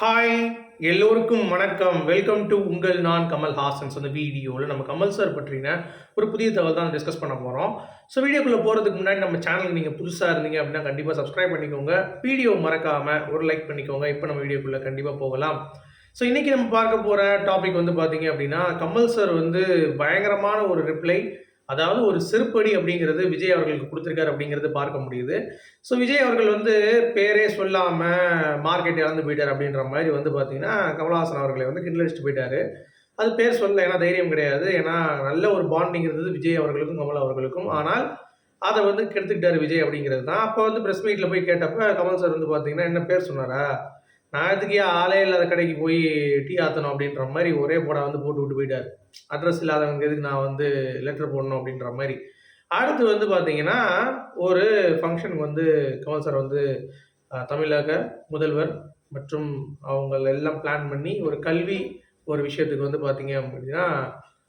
Hi எல்லோருக்கும் வணக்கம். Welcome to உங்கள் நான் கமல் ஹாசன்ஸ் அந்த வீடியோவில் நம்ம கமல் சார் பற்றின ஒரு புதிய தகவல் தான் டிஸ்கஸ் பண்ண போகிறோம் ஸோ வீடியோக்குள்ளே போகிறதுக்கு முன்னாடி நம்ம சேனலுக்கு நீங்கள் புதுசாக இருந்தீங்க அப்படின்னா கண்டிப்பாக சப்ஸ்கிரைப் பண்ணிக்கோங்க. வீடியோ மறக்காமல் ஒரு லைக் பண்ணிக்கோங்க. இப்போ நம்ம வீடியோக்குள்ளே கண்டிப்பாக போகலாம். ஸோ இன்றைக்கி நம்ம பார்க்க போகிற டாபிக் வந்து பார்த்தீங்க அப்படின்னா கமல் சார் வந்து பயங்கரமான ஒரு ரிப்ளை அதாவது ஒரு செருப்படி அப்படிங்கிறது விஜய் அவர்களுக்கு கொடுத்துருக்காரு அப்படிங்கிறது பார்க்க முடியுது. ஸோ விஜய் அவர்கள் வந்து பேரே சொல்லாமல் மார்க்கெட் இழந்து போயிட்டார் அப்படின்ற மாதிரி வந்து பார்த்தீங்கன்னா கமலஹாசன் அவர்களை வந்து கிண்டலடிச்சுட்டு போயிட்டாரு. அது பேர் சொல்ல ஏன்னா தைரியம் கிடையாது. ஏன்னா நல்ல ஒரு பாண்டிங் இருந்தது விஜய் அவர்களுக்கும் கமல் அவர்களுக்கும். ஆனால் அதை வந்து கெடுத்துக்கிட்டாரு விஜய் அப்படிங்கிறது தான். அப்போ வந்து ப்ரெஸ் மீட்டில் போய் கேட்டப்ப கமல் சார் வந்து பார்த்தீங்கன்னா என்ன பேர் சொன்னாரா? நான் எதுக்கு ஆளே இல்லாத கடைக்கு போய் டீ ஆற்றணும் அப்படின்ற மாதிரி ஒரே போடா வந்து போட்டு விட்டு போயிட்டார். அட்ரஸ் இல்லாதவங்க எதுக்கு நான் வந்து லெட்டர் போடணும் அப்படின்ற மாதிரி. அடுத்து வந்து பார்த்தீங்கன்னா ஒரு ஃபங்க்ஷனுக்கு வந்து கமல் சார் வந்து தமிழக முதல்வர் மற்றும் அவங்க எல்லாம் பிளான் பண்ணி ஒரு கல்வி ஒரு விஷயத்துக்கு வந்து பார்த்தீங்க அப்படின்னா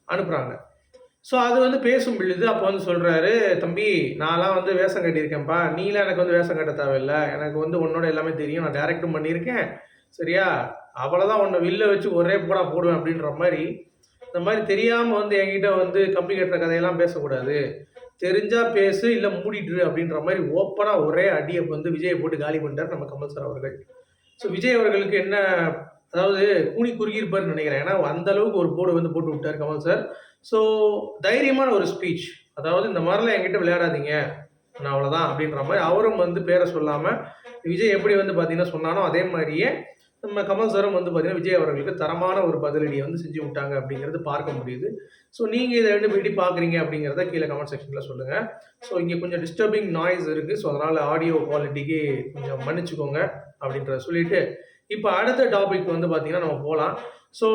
அனுப்புகிறாங்க ஸோ அது வந்து பேசும் பொழுது அப்போ வந்து சொல்கிறாரு தம்பி நான்லாம் வந்து வேஷம் கட்டியிருக்கேன்ப்பா. நீலாம் எனக்கு வந்து வேஷம் கட்ட தேவையில்லை. எனக்கு வந்து உன்னோட எல்லாமே தெரியும். நான் டேரக்டும் பண்ணியிருக்கேன். சரியா? அவ்வளோதான் உன்னை வில்ல வச்சு ஒரே போடா போடுவேன் அப்படின்ற மாதிரி இந்த மாதிரி தெரியாமல் வந்து என்கிட்ட வந்து கம்பி கட்டுற கதையெல்லாம் பேசக்கூடாது. தெரிஞ்சால் பேசு இல்லை மூடிட்டு அப்படின்ற மாதிரி ஓப்பனாக ஒரே அடியை வந்து விஜயை போட்டு காலி பண்ணிட்டார் நம்ம கமல் சார் அவர்கள். ஸோ விஜய் அவர்களுக்கு என்ன அதாவது கூனி குறுகியிருப்பார்னு நினைக்கிறேன். ஏன்னா அந்த அளவுக்கு ஒரு போர்டு வந்து போட்டு விட்டார் கமல் சார். ஸோ தைரியமான ஒரு ஸ்பீச் அதாவது இந்த மாதிரிலாம் என்கிட்ட விளையாடாதீங்க. நான் அவ்வளோதான் அப்படின்ற மாதிரி அவரும் வந்து பேரை சொல்லாமல் விஜய் எப்படி வந்து பார்த்தீங்கன்னா சொன்னானோ அதே மாதிரியே நம்ம கமல் சாரும் வந்து பார்த்தீங்கன்னா விஜய் அவர்களுக்கு தரமான ஒரு பதிலடியை வந்து செஞ்சு விட்டாங்க அப்படிங்கிறது பார்க்க முடியுது. ஸோ நீங்கள் இதை ரெண்டு எப்படி பார்க்குறீங்க அப்படிங்கிறத கீழே கமெண்ட் செக்ஷனில் சொல்லுங்கள் ஸோ இங்கே கொஞ்சம் டிஸ்டர்பிங் நாய்ஸ் இருக்குது ஸோ அதனால் ஆடியோ குவாலிட்டிக்கு கொஞ்சம் மன்னிச்சுக்கோங்க அப்படின்றத சொல்லிட்டு இப்போ அடுத்த டாபிக் வந்து பார்த்தீங்கன்னா நம்ம போகலாம் ஸோ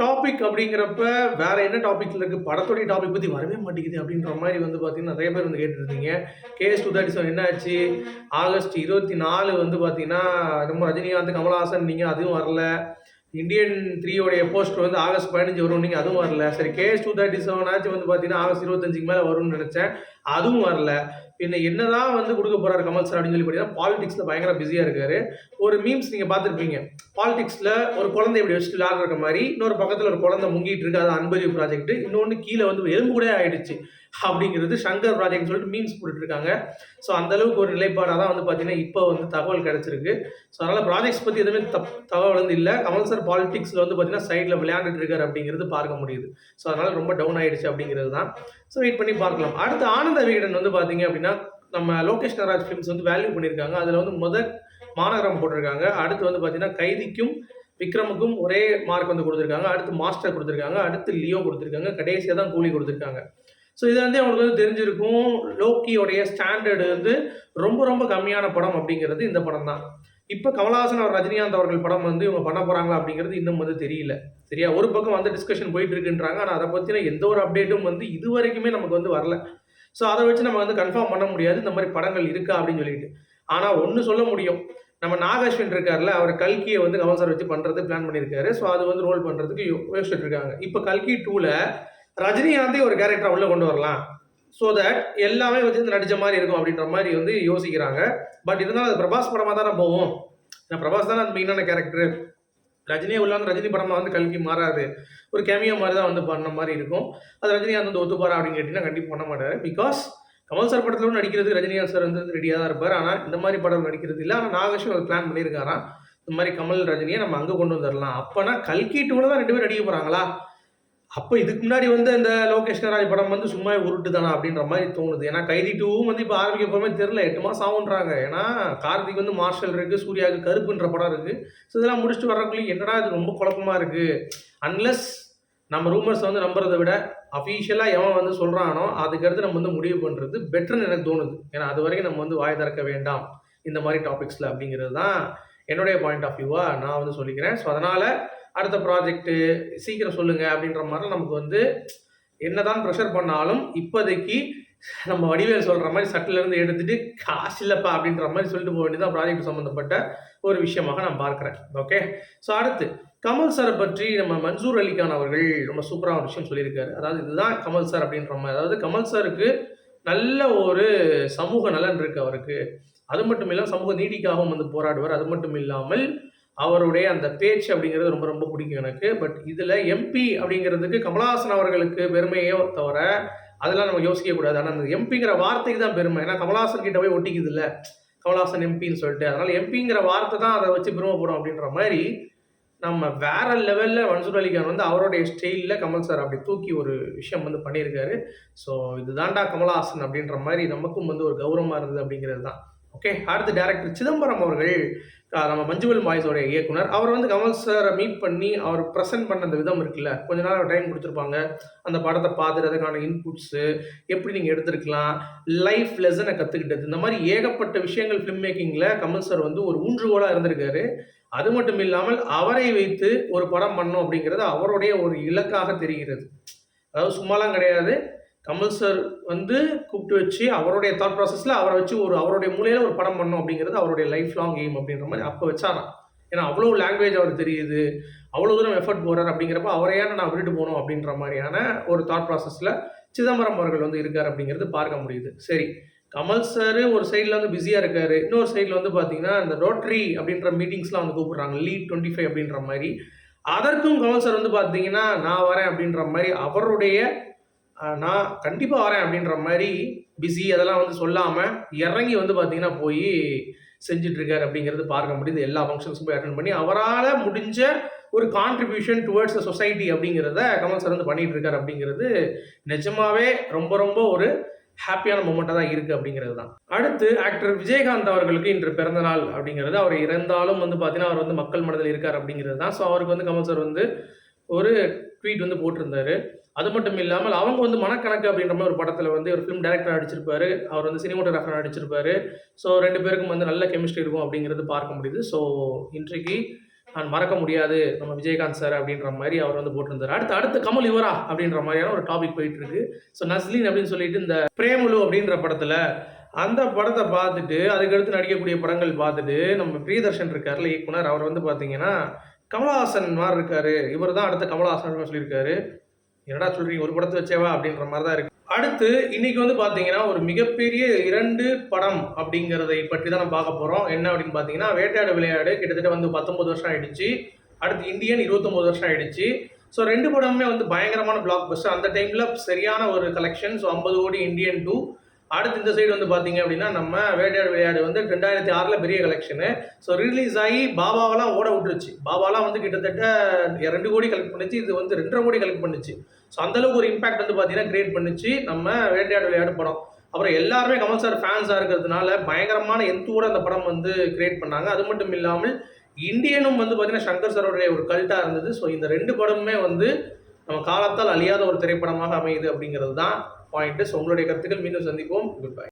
டாபிக் அப்படிங்கிறப்ப வேற என்ன டாபிக்ல இருக்கு? படத்துடைய டாபிக் பற்றி வரவே மாட்டேங்குது அப்படின்ற மாதிரி வந்து பார்த்தீங்கன்னா நிறைய பேர் வந்து கேட்டுருந்தீங்க. கேஎஸ் டூ தேர்ட்டி செவன் என்னாச்சு ஆகஸ்ட் இருபத்தி நாலு வந்து பார்த்தீங்கன்னா நம்ம ரஜினிகாந்த் கமலஹாசன் நீங்கள் அதுவும் வரல. இந்தியன் த்ரீயோடைய போஸ்ட் வந்து ஆகஸ்ட் பதினஞ்சு வரும் நீங்கள் அதுவும் வரல. சரி கேஎஸ் டூ தேர்ட்டி செவன் ஆச்சு வந்து பார்த்தீங்கன்னா ஆகஸ்ட் இருபத்தஞ்சுக்கு மேலே வரும்னு நினச்சேன். அதுவும் வரல. பின்ன என்னதான் வந்து கொடுக்க போறாரு கமல் சார் அப்படின்னு சொல்லி பார்த்தீங்கன்னா பாலிடிக்ஸ்ல பயங்கர பிஸியாக இருக்காரு. ஒரு மீம்ஸ் நீங்கள் பார்த்துருப்பீங்க. பாலிடிக்ஸ்ல ஒரு குழந்தை இப்படி வச்சுட்டு விளையாடுற மாதிரி இன்னொரு பக்கத்தில் ஒரு குழந்தை முங்கிட்டு இருக்கு அது அன்பறிவு ப்ராஜெக்ட் இன்னொன்று கீழே வந்து எலும்பு கூட ஆயிடுச்சு அப்படிங்கிறது சங்கர் ப்ராஜெக்ட் சொல்லிட்டு மீம்ஸ் போட்டுட்டு இருக்காங்க. ஸோ அந்த அளவுக்கு ஒரு நிலைப்பாடாக தான் வந்து பார்த்தீங்கன்னா இப்போ வந்து தகவல் கிடைச்சிருக்கு. ஸோ அதனால் ப்ராஜெக்ட்ஸ் பற்றி எதுவுமே தப் தகவல் வந்து இல்லை. கமல் சார் பாலிடிக்ஸ்ல வந்து பார்த்தீங்கன்னா சைடில் விளையாண்டுட்டு இருக்காரு அப்படிங்கிறது பார்க்க முடியுது. ஸோ அதனால் ரொம்ப டவுன் ஆயிடுச்சு அப்படிங்கிறது தான். ஸோ வெயிட் பண்ணி பார்க்கலாம். அடுத்து ஆனந்த விகடன் வந்து பார்த்தீங்க அப்படின்னா நம்ம லோகேஷ் நராஜ் ஃபிலிம்ஸ் வந்து வேல்யூ பண்ணியிருக்காங்க. அதில் வந்து முதல் மாநகரம் போட்டிருக்காங்க. அடுத்து வந்து பார்த்தீங்கன்னா கைதிக்கும் விக்ரமுக்கும் ஒரே மார்க் வந்து கொடுத்துருக்காங்க. அடுத்து மாஸ்டர் கொடுத்துருக்காங்க. அடுத்து லியோ கொடுத்துருக்காங்க. கடைசியாக தான் கூலி கொடுத்துருக்காங்க. ஸோ இது வந்து அவங்களுக்கு வந்து தெரிஞ்சிருக்கும். லோக்கியோடைய ஸ்டாண்டர்டு வந்து ரொம்ப ரொம்ப கம்மியான படம் அப்படிங்கிறது இந்த படம் தான். இப்போ கமலஹாசன் அவர் ரஜினிகாந்த் அவர்கள் படம் வந்து இவங்க பண்ண போகிறாங்களா அப்படிங்கிறது இன்னும் வந்து தெரியல. சரியா? ஒரு பக்கம் வந்து டிஸ்கஷன் போயிட்டு இருக்குன்றாங்க. ஆனால் அதை பற்றின எந்த ஒரு அப்டேட்டும் வந்து இது வரைக்குமே நமக்கு வந்து வரல. ஸோ அதை வச்சு நம்ம வந்து கன்ஃபார்ம் பண்ண முடியாது. இந்த மாதிரி படங்கள் இருக்கா அப்படின்னு சொல்லிட்டு. ஆனால் ஒன்று சொல்ல முடியும். நம்ம நாகாஸ்வின் இருக்கார்ல அவர் கல்கியை வந்து கமல் சார் வச்சு பண்ணுறது பிளான் பண்ணியிருக்காரு. ஸோ அது வந்து ரோல் பண்ணுறதுக்கு யோசிச்சுட்டு இருக்காங்க. இப்போ கல்கி டூவில் ரஜினிகாந்தே ஒரு கேரக்டரை உள்ளே கொண்டு வரலாம். ஸோ தட் எல்லாமே வந்து நடிச்ச மாதிரி இருக்கும் அப்படின்ற மாதிரி வந்து யோசிக்கிறாங்க. பட் இருந்தாலும் அது பிரபாஸ் படமாக தானே போகும்? நான் பிரபாஸ் தானே அந்த மெயினான கேரக்டர் ரஜினியே உள்ள வந்து ரஜினி படமாக வந்து கல்கி மாறாது. ஒரு கேமியோ மாதிரி தான் வந்து பண்ண மாதிரி இருக்கும். அது ரஜினிகாந்த் வந்து ஒத்துப்பாரா அப்படின்னு கேட்டிங்கன்னா கண்டிப்பாக பண்ண மாட்டார். பிகாஸ் கமல் சார் படத்தில் கூட நடிக்கிறது ரஜினிகாந்த் சார் வந்து ரெடியாக தான் இருப்பார். ஆனால் இந்த மாதிரி படம் நடிக்கிறது இல்லை. ஆனால் நாகேஷும் ஒரு பிளான் பண்ணியிருக்காராம். இந்த மாதிரி கமல் ரஜினியை நம்ம அங்கே கொண்டு வந்துடலாம் அப்போனா கல்கி டூவில் தான் ரெண்டு பேரும் நடிக்க போகிறாங்களா அப்போ இதுக்கு முன்னாடி வந்து இந்த லோகேஷ் கராஜ் படம் வந்து சும்மா உருட்டு தானா அப்படின்ற மாதிரி தோணுது. ஏன்னா கைதி டூவும் வந்து இப்போ ஆரம்பிக்க போகிறமே தெரில எட்டு மாதம் ஆகுன்றாங்க ஏன்னா கார்த்திக் வந்து மார்ஷல் இருக்குது சூர்யாவுக்கு கருப்புன்ற படம் இருக்குது ஸோ இதெல்லாம் முடிச்சுட்டு வரக்குள்ளே என்னடா இது ரொம்ப குழப்பமாக இருக்குது அன்லெஸ் நம்ம ரூமர்ஸ் வந்து நம்புறதை விட அஃபீஷியலாக எவன் வந்து சொல்கிறானோ அதுக்கடுத்து நம்ம வந்து முடிவு பண்ணுறது பெட்டர்னு எனக்கு தோணுது. ஏன்னா அது வரைக்கும் நம்ம வந்து வாய் திறக்க வேண்டாம். இந்த மாதிரி டாபிக்ஸில் அப்படிங்கிறது தான் என்னுடைய பாயிண்ட் ஆஃப் வியூவாக நான் வந்து சொல்லிக்கிறேன். ஸோ அதனால் அடுத்த ப்ராஜெக்ட்டு சீக்கிரம் சொல்லுங்கள் அப்படின்ற மாதிரி நமக்கு வந்து என்னதான் ப்ரெஷர் பண்ணாலும் இப்போதைக்கு நம்ம வடிவேல் சொல்கிற மாதிரி சட்டிலேருந்து எடுத்துகிட்டு காசு இல்லைப்பா அப்படின்ற மாதிரி சொல்லிட்டு போக வேண்டியதான் ப்ராஜெக்ட் சம்மந்தப்பட்ட ஒரு விஷயமாக நான் பார்க்குறேன். ஓகே ஸோ அடுத்து கமல் சாரை பற்றி நம்ம மன்சூர் அலிகான் அவர்கள் ரொம்ப சூப்பராக ஒரு விஷயம் சொல்லியிருக்காரு. அதாவது இதுதான் கமல் சார் அப்படின்ற மாதிரி. அதாவது கமல் சாருக்கு நல்ல ஒரு சமூக நலன் இருக்குது அவருக்கு. அது மட்டும் இல்லாமல் சமூக நீதிக்காகவும் வந்து போராடுவார். அது மட்டும் இல்லாமல் அவருடைய அந்த பேச்சு அப்படிங்கிறது ரொம்ப ரொம்ப பிடிக்கும் எனக்கு. பட் இதில் எம்பி அப்படிங்கிறதுக்கு கமலஹாசன் அவர்களுக்கு பெருமையோ தவிர அதெல்லாம் நம்ம யோசிக்கக்கூடாது ஆனால் அந்த எம்பிங்கிற வார்த்தைக்கு தான் பெருமை. ஏன்னா கமலஹாசன் கிட்ட போய் ஒட்டிக்குது இல்லை. கமலஹாசன் எம்பின்னு சொல்லிட்டு. அதனால் எம்பிங்கிற வார்த்தை தான் அதை வச்சு பெருமைப்படும் அப்படின்ற மாதிரி நம்ம வேற லெவலில் மன்சூர் அலிகான் வந்து அவருடைய ஸ்டைலில் கமல் சார் அப்படி தூக்கி ஒரு விஷயம் வந்து பண்ணியிருக்காரு. ஸோ இதுதான்டா கமலஹாசன் அப்படின்ற மாதிரி நமக்கும் வந்து ஒரு கௌரவமாக இருந்தது அப்படிங்கிறது தான். ஓகே அடுத்து டேரக்டர் சிதம்பரம் அவர்கள் நம்ம மஞ்சுவல் மாய்ஸோட இயக்குனர். அவர் வந்து கமல் சாரை மீட் பண்ணி அவர் ப்ரெசென்ட் பண்ண அந்த விதம் இருக்குல்ல. கொஞ்ச நாள் டைம் கொடுத்துருப்பாங்க. அந்த படத்தை பார்த்துட்டு அதுக்கான இன்புட்ஸு எப்படி நீங்கள் எடுத்துருக்கலாம் லைஃப் லெசனை கற்றுக்கிட்டது இந்த மாதிரி ஏகப்பட்ட விஷயங்கள் ஃபிலிம் மேக்கிங்கில் கமல் சார் வந்து ஒரு ஊன்றுகோலாக இருந்திருக்காரு. அது மட்டும் இல்லாமல் அவரை வைத்து ஒரு படம் பண்ணோம் அப்படிங்கிறது அவருடைய ஒரு இலக்காக தெரிகிறது. அதாவது சும்மாலாம் கிடையாது. கமல் சார் வந்து கூப்பிட்டு வச்சு அவருடைய தாட் ப்ராசஸில் அவரை வச்சு ஒரு அவருடைய மூலையில் ஒரு படம் பண்ணோம் அப்படிங்கிறது அவருடைய லைஃப் லாங் எய்ம் அப்படின்ற மாதிரி அப்போ வச்சாராம் ஏன்னா அவ்வளோ லாங்குவேஜ் அவர் தெரியுது அவ்வளோ தூரம் எஃபர்ட் போகிறார் அப்படிங்கிறப்ப அவரையான நான் விட்டுட்டு போகணும் அப்படின்ற மாதிரியான ஒரு தாட் ப்ராசஸில் சிதம்பரம் அவர்கள் வந்து இருக்கார் அப்படிங்கிறது பார்க்க முடியுது. சரி கமல் சார் ஒரு சைடில் வந்து பிஸியாக இருக்கார். இன்னொரு சைடில் வந்து பார்த்தீங்கன்னா இந்த ரோட்ரி அப்படின்ற மீட்டிங்ஸ்லாம் வந்து கூப்பிட்றாங்க. லீட் டுவெண்ட்டி ஃபைவ் அப்படின்ற மாதிரி. அதற்கும் கமல் சார் வந்து பார்த்தீங்கன்னா நான் வரேன் அப்படின்ற மாதிரி அவருடைய நான் கண்டிப்பாக வரேன் அப்படின்ற மாதிரி பிஸி அதெல்லாம் வந்து சொல்லாமல் இறங்கி வந்து பார்த்தீங்கன்னா போய் செஞ்சிட்ருக்கார் அப்படிங்கிறது பார்க்க முடியுது. எல்லா ஃபங்க்ஷன்ஸும் போய் அட்டன் பண்ணி அவரால் முடிஞ்ச ஒரு கான்ட்ரிபியூஷன் டுவர்ட்ஸ் சொசைட்டி அப்படிங்கிறத கமல் சார் வந்து பண்ணிகிட்டு இருக்காரு அப்படிங்கிறது நிஜமாவே ரொம்ப ரொம்ப ஒரு ஹாப்பியான மூமெண்ட்டாக தான் இருக்குது அப்படிங்கிறது தான். அடுத்து ஆக்டர் விஜயகாந்த் அவர்களுக்கு இன்று பிறந்த நாள் அப்படிங்கிறது அவர் இறந்தாலும் வந்து பார்த்தீங்கன்னா அவர் வந்து மக்கள் மனதில் இருக்கார் அப்படிங்கிறது தான். ஸோ அவருக்கு வந்து கமல் சார் வந்து ஒரு ட்வீட் வந்து போட்டிருந்தாரு. அது மட்டும் இல்லாமல் அவங்க வந்து மனக்கணக்கு அப்படின்ற மாதிரி ஒரு படத்தில் வந்து ஒரு ஃபிலிம் டைரக்டர் அடிச்சிருப்பாரு அவர் வந்து சினிமோட்டோகிராஃபர் அடிச்சிருப்பாரு ஸோ ரெண்டு பேருக்கும் வந்து நல்ல கெமிஸ்ட்ரி இருக்கும் அப்படிங்கிறது பார்க்க முடியுது. ஸோ இன்றைக்கு நான் மறக்க முடியாது நம்ம விஜயகாந்த் சார் அப்படின்ற மாதிரி அவர் வந்து போட்டிருந்தார். அடுத்து அடுத்து கமல் இவரா அப்படின்ற மாதிரியான ஒரு டாபிக் போயிட்டு இருக்கு ஸோ நஸ்லின் அப்படின்னு சொல்லிட்டு இந்த பிரேமுலு அப்படின்ற படத்தில் அந்த படத்தை பார்த்துட்டு அதுக்கடுத்து நடிக்கக்கூடிய படங்கள் பார்த்துட்டு நம்ம பிரியதர்ஷன் இருக்கார்ல இயக்குனர் அவர் வந்து பார்த்தீங்கன்னா கமலஹாசன் மாதிரி இருக்காரு. இவர் தான் அடுத்த கமலஹாசன் சொல்லியிருக்காரு. என்னடா சொல்றீங்க? ஒரு படத்தை வச்சேவா அப்படின்ற மாதிரி தான் இருக்கு. அடுத்து இன்னைக்கு வந்து பார்த்தீங்கன்னா ஒரு மிகப்பெரிய இரண்டு படம் அப்படிங்கிறதை பற்றி தான் நம்ம பார்க்க போகிறோம் என்ன அப்படின்னு பார்த்தீங்கன்னா வேட்டையாடு விளையாடு கிட்டத்தட்ட வந்து பத்தொன்பது வருஷம் ஆயிடுச்சு. அடுத்து இந்தியன் இருபத்தொம்போது வருஷம் ஆயிடுச்சு. ஸோ ரெண்டு படமுமே வந்து பயங்கரமான பிளாக் பஸ்டர் அந்த டைமில் சரியான ஒரு கலெக்ஷன் ஸோ ஐம்பது கோடி இந்தியன் டூ அடுத்து இந்த சைடு வந்து பார்த்தீங்க அப்படின்னா நம்ம வேட்டையாடு விளையாடு வந்து ரெண்டாயிரத்தி ஆறில் பெரிய கலெக்ஷனு ஸோ ரிலீஸ் ஆகி பாபாவெல்லாம் ஓட விட்டுருச்சு. பாபாலாம் வந்து கிட்டத்தட்ட ரெண்டு கோடி கலெக்ட் பண்ணுச்சு. இது வந்து ரெண்டரை கோடி கலெக்ட் பண்ணுச்சு. ஸோ அந்தளவுக்கு ஒரு இம்பாக்ட் வந்து பார்த்தீங்கன்னா கிரியேட் பண்ணுச்சு நம்ம வேட்டையாடு விளையாடு படம். அப்புறம் எல்லாருமே கமல் சார் ஃபேன்ஸாக இருக்கிறதுனால பயங்கரமான எந்தூட அந்த படம் வந்து கிரியேட் பண்ணாங்க. அது மட்டும் இல்லாமல் இந்தியனும் வந்து பார்த்தீங்கன்னா சங்கர் சரோடைய ஒரு கல்ட்டாக இருந்தது. ஸோ இந்த ரெண்டு படமுமே வந்து நம்ம காலத்தால் அழியாத ஒரு திரைப்படமாக அமையுது அப்படிங்கிறது தான் பாயிண்ட்டு ஸோ உங்களுடைய கருத்துக்கள் மீண்டும் சந்திப்போம். Good bye